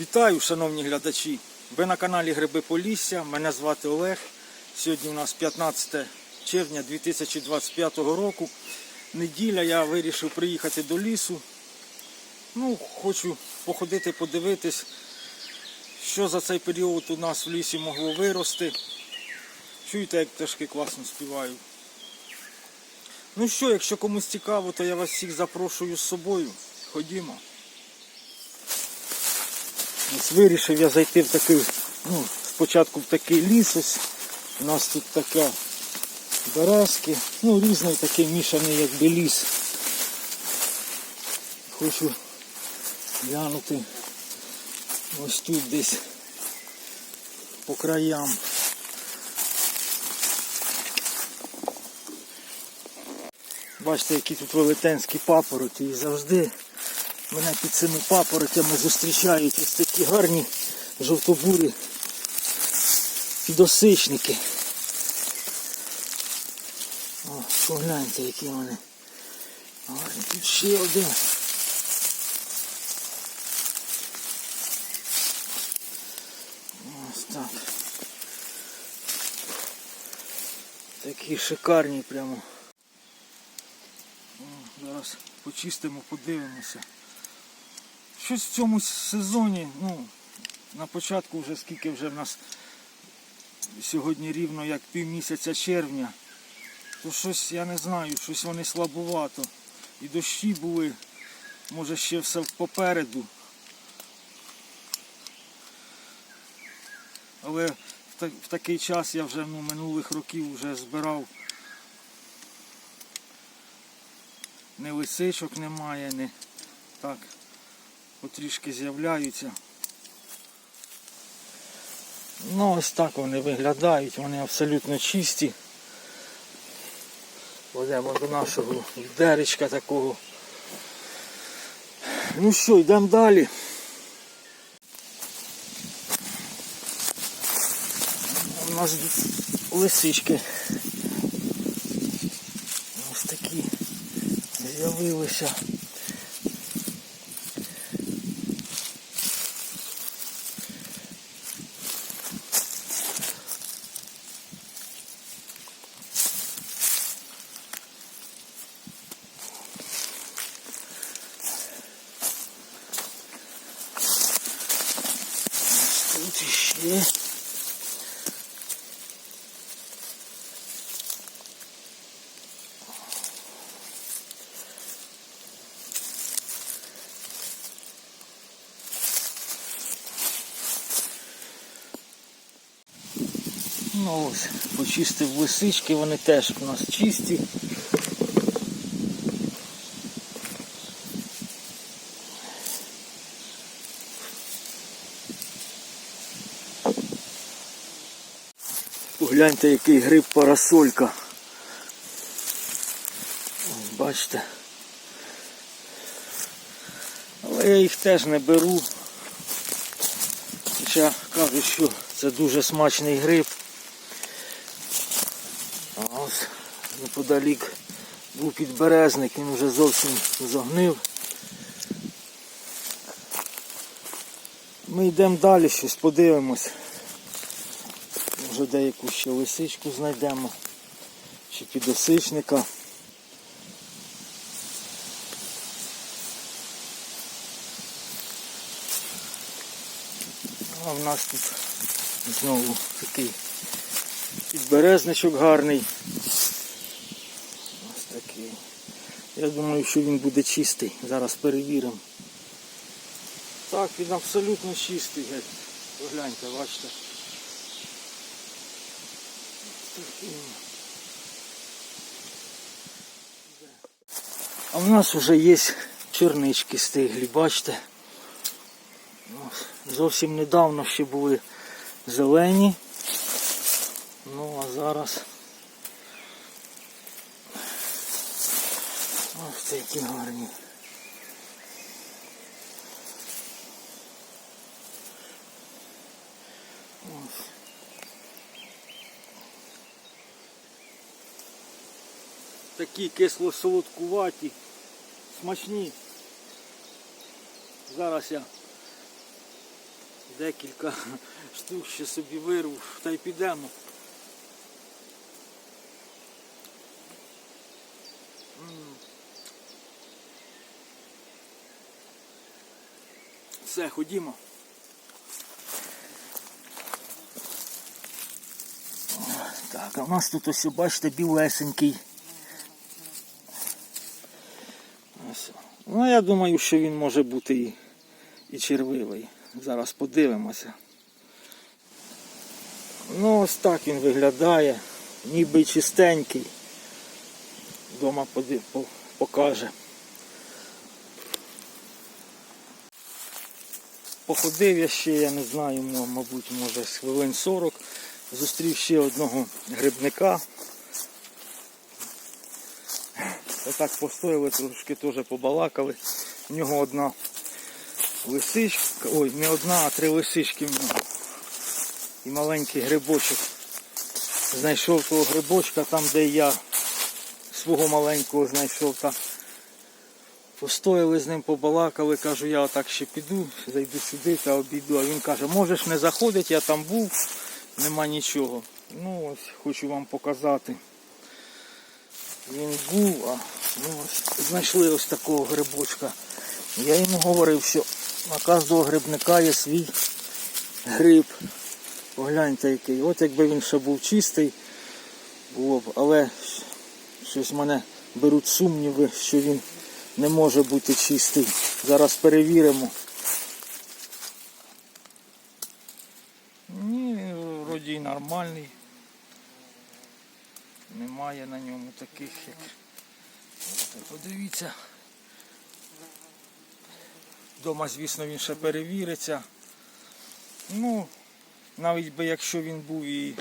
Вітаю, шановні глядачі! Ви на каналі Гриби Полісся. Мене звати Олег. Сьогодні у нас 15 червня 2025 року. Неділя я вирішив приїхати до лісу. Ну, хочу походити, подивитись, що за цей період у нас в лісі могло вирости. Чуєте, як пташки класно співають. Ну що, якщо комусь цікаво, то я вас всіх запрошую з собою. Ходімо. Ось вирішив я зайти в такий, ну, спочатку в такий ліс. Ось. У нас тут така березки, ну різний такий мішаний якби ліс. Хочу глянути ось тут десь по краям. Бачите, які тут велетенські папороті і завжди мене під цими папоротями зустрічають ось такі гарні жовтобурі підосичники. О, погляньте, які вони. Гарні. Тут ще один. Ось так. Такі шикарні прямо. О, Зараз почистимо, подивимося. Щось в цьому сезоні, ну, на початку вже скільки вже в нас сьогодні рівно як півмісяця червня, то щось, я не знаю, щось вони слабувато. І дощі були, може ще все попереду. Але в, та- в такий час я вже ну, минулих років вже збирав. Ні лисичок немає, ні так потрішки з'являються. Ну ось так вони виглядають, вони абсолютно чисті. Йдемо до нашого деречка такого. Ну що, йдемо далі. У нас лисички. Ось такі з'явилися. Ось Тут. Ну ось, почистив лисички, вони теж у нас чисті. Погляньте, який гриб парасолька. Бачите. Але я їх теж не беру. Хоча кажуть, що це дуже смачний гриб. А ось неподалік був підберезник, він вже зовсім загнив. Ми йдемо далі, щось подивимось. Може деяку ще лисичку знайдемо. Чи підосичника. А в нас тут знову такий підберезничок гарний. Ось такий. Я думаю, що він буде чистий. Зараз перевіримо. Так, він абсолютно чистий. Погляньте, бачите. А в нас вже є чернички стиглі, бачите. Ось, Зовсім недавно ще були зелені. Ну а зараз ось це які гарні. Ось. Такі кисло-солодкуваті, смачні. Зараз я Декілька штук ще собі вирву, та й підемо. Все, ходімо. Так, а в нас тут ось, бачите, білесенький. Ну, я думаю, що він може бути і, і червивий. Зараз подивимося. Ну, ось так він виглядає, ніби чистенький. Дома поди- по- покаже. Походив я ще, я не знаю, мабуть, може хвилин 40. Зустрів ще одного грибника. Отак постояли, трошки теж побалакали. У нього одна лисичка, ой, не одна, а три лисички в нього. І маленький грибочок. Знайшов того грибочка там, де я свого маленького знайшов. Та постояли з ним, побалакали, кажу, я отак ще піду, зайду сюди та обійду. А він каже, можеш не заходити, я там був, нема нічого. Ну ось хочу вам показати. Він був, а ну, знайшли ось такого грибочка. Я йому говорив, що на кожного грибника є свій гриб. Погляньте який. От якби він ще був чистий, було б, але щось мене беруть сумніви, що він не може бути чистий. Зараз перевіримо. Ні, він вроді нормальний. Немає на ньому таких, як. Подивіться. Дома, звісно, він ще перевіриться. Ну, навіть би якщо він був і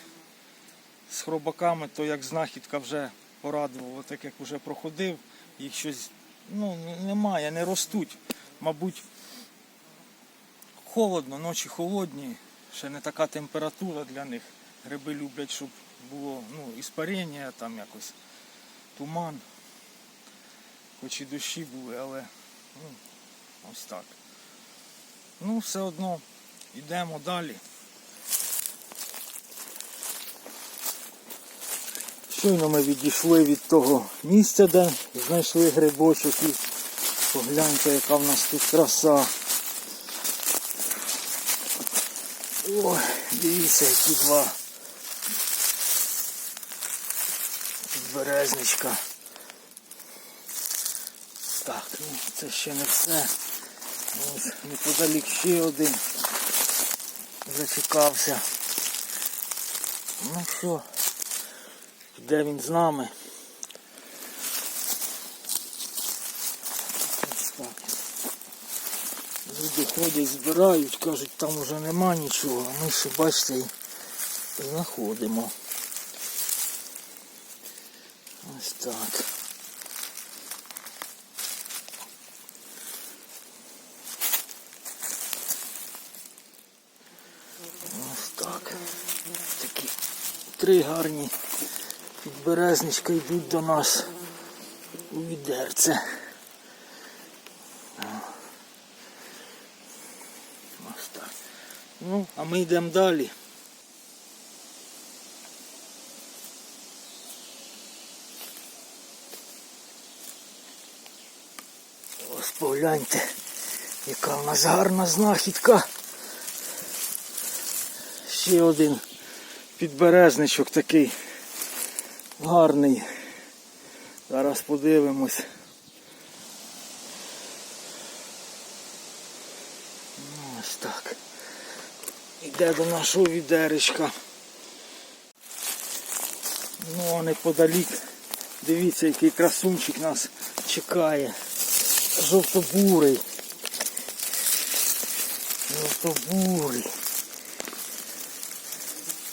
з хробаками, то як знахідка вже порадував, так як вже проходив, їх щось ну, немає, не ростуть. Мабуть, холодно, ночі холодні, ще не така температура для них. Гриби люблять, щоб було ну, іспарення, там якось туман. Хоч і дощі були, але ну, ось так. Ну, все одно йдемо далі. Щойно ми відійшли від того місця, де знайшли грибочок і погляньте, яка в нас тут краса. Ой, дивіться, які два березничка. Так, ну це ще не все. Ось неподалік ще один зачекався. Ну що, де він з нами? Ось так. Люди ходять, збирають, кажуть, там уже нема нічого, а ми ще бачите і знаходимо. Ось так. Ось так. Такі три гарні підберезничка йдуть до нас у відерце. Ось так. Ну, а ми йдемо далі. Ось погляньте, яка в нас гарна знахідка. Ще один підберезничок такий гарний. Зараз подивимось. Ну, Ось так. Іде до нашого відеречка. Ну а неподалік. Дивіться, який красунчик нас чекає. Жовтобурий. Жовтобурий.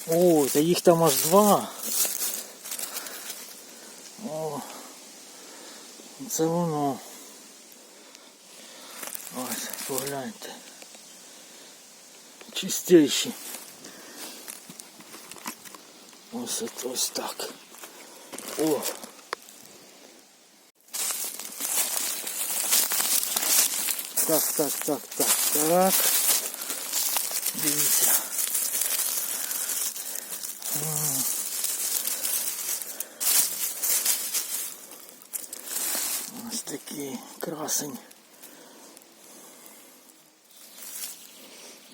Ой, та їх там аж два. О, це воно. Ось, погляньте. Чистейші. Ось ось так. О. Так, так, так, так, так. Дивіться. Ось такий красень.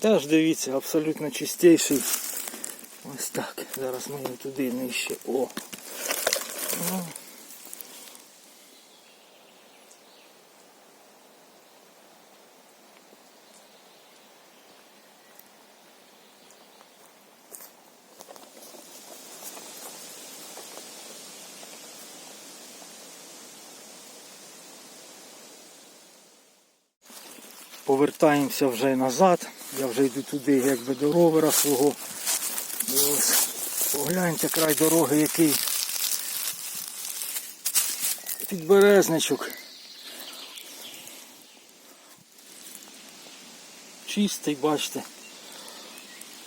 Теж дивіться, абсолютно чистейший. Ось так. Зараз ми його туди нижче. О. Повертаємося вже назад. Я вже йду туди, якби до ровера свого. Ось погляньте край дороги, який підберезничок. Чистий, бачите.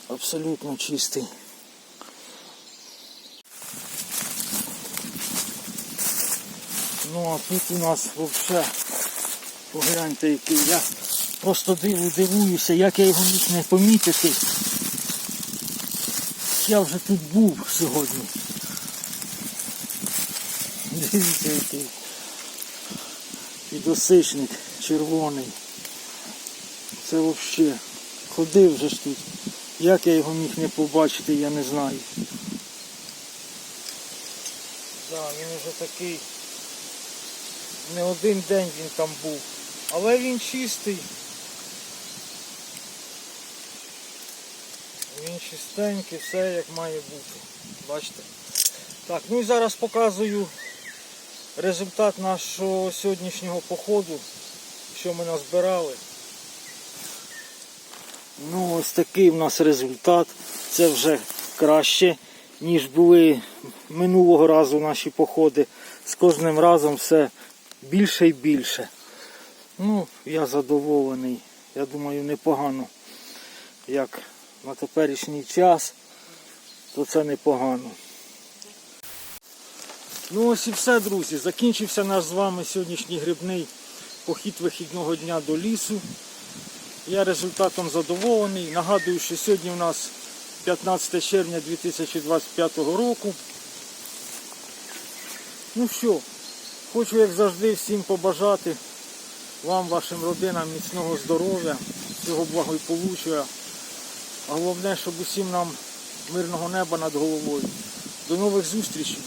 Абсолютно чистий. Ну а тут у нас взагалі Погляньте, який я просто диву дивуюся, як я його міг не помітити. Я вже тут був сьогодні. Дивіться, який підосичник червоний. Це взагалі ходив вже ж тут. Як я його міг не побачити, я не знаю. Так, він вже такий. Не один день він там був. Але він чистий. Він чистенький, все як має бути. Бачите? Так, ну і зараз показую результат нашого сьогоднішнього походу, що ми назбирали. Ну ось такий в нас результат. Це вже краще, ніж були минулого разу наші походи. З кожним разом все більше і більше. Ну, я задоволений. Я думаю, непогано. Як на теперішній час, то це непогано. Ну ось і все, друзі. Закінчився наш з вами сьогоднішній грибний похід вихідного дня до лісу. Я результатом задоволений. Нагадую, що сьогодні у нас 15 червня 2025 року. Ну що, хочу як завжди всім побажати вам, вашим родинам міцного здоров'я, всього благополуччя. Головне, щоб усім нам мирного неба над головою. До нових зустрічей!